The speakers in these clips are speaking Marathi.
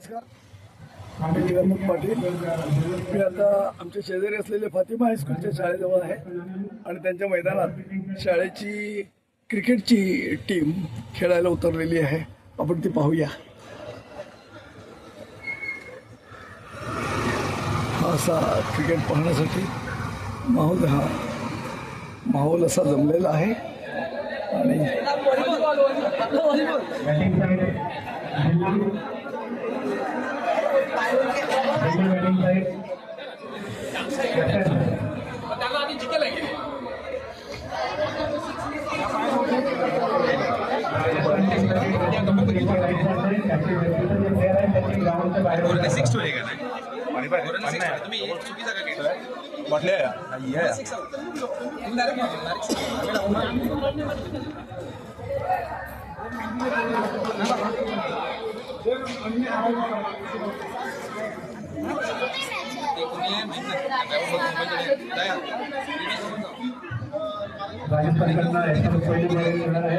नमस्कार. मी निवडणूक पाटील. मी आता आमच्या शेजारी असलेले फातिमा हायस्कूलच्या शाळेजवळ आहे आणि त्यांच्या मैदानात शाळेची क्रिकेटची टीम खेळायला उतरलेली आहे. आपण ती पाहूया. हा असा क्रिकेट पाहण्यासाठी माहोल हा माहोल असा जमलेला आहे. आणि गोरने सिक्स ठेवले का नाही गोरने सिक्स ठेवले. तुम्ही एक चुकीचा का घेतला? सिक्स आहोत. तुम्ही direct मारले, direct six. ते कोणी आहे माहित नाही. आता एवढं मुंबईकडे आहे. दया, तुम्ही सोडून जाऊ. राजस्थान करणार आहे, तर पहिली लढाई करणार आहे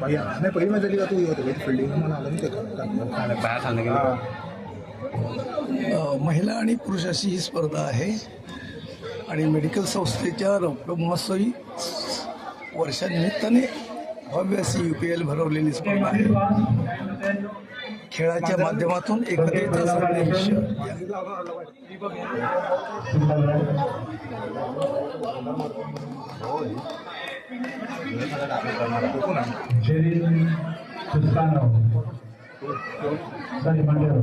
पहिली नाही पहिली मॅच झाली का तू? होते फिल्डिंग मला आलं नाही ते. अ, महिला आणि पुरुष अशी ही स्पर्धा आहे. आणि मेडिकल संस्थेच्या रौप्य महोत्सवी वर्षानिमित्ताने भव्य अशी यू पी एल भरवलेली स्पर्धा आहे. खेळाच्या माध्यमातून एकत्रित संदेश చెరీలు చూస్తాను సరే మంటారు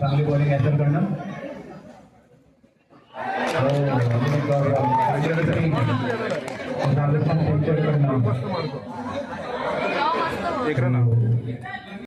తల్లి బౌలింగ్ ఎంత కన్నా ఎక్కడ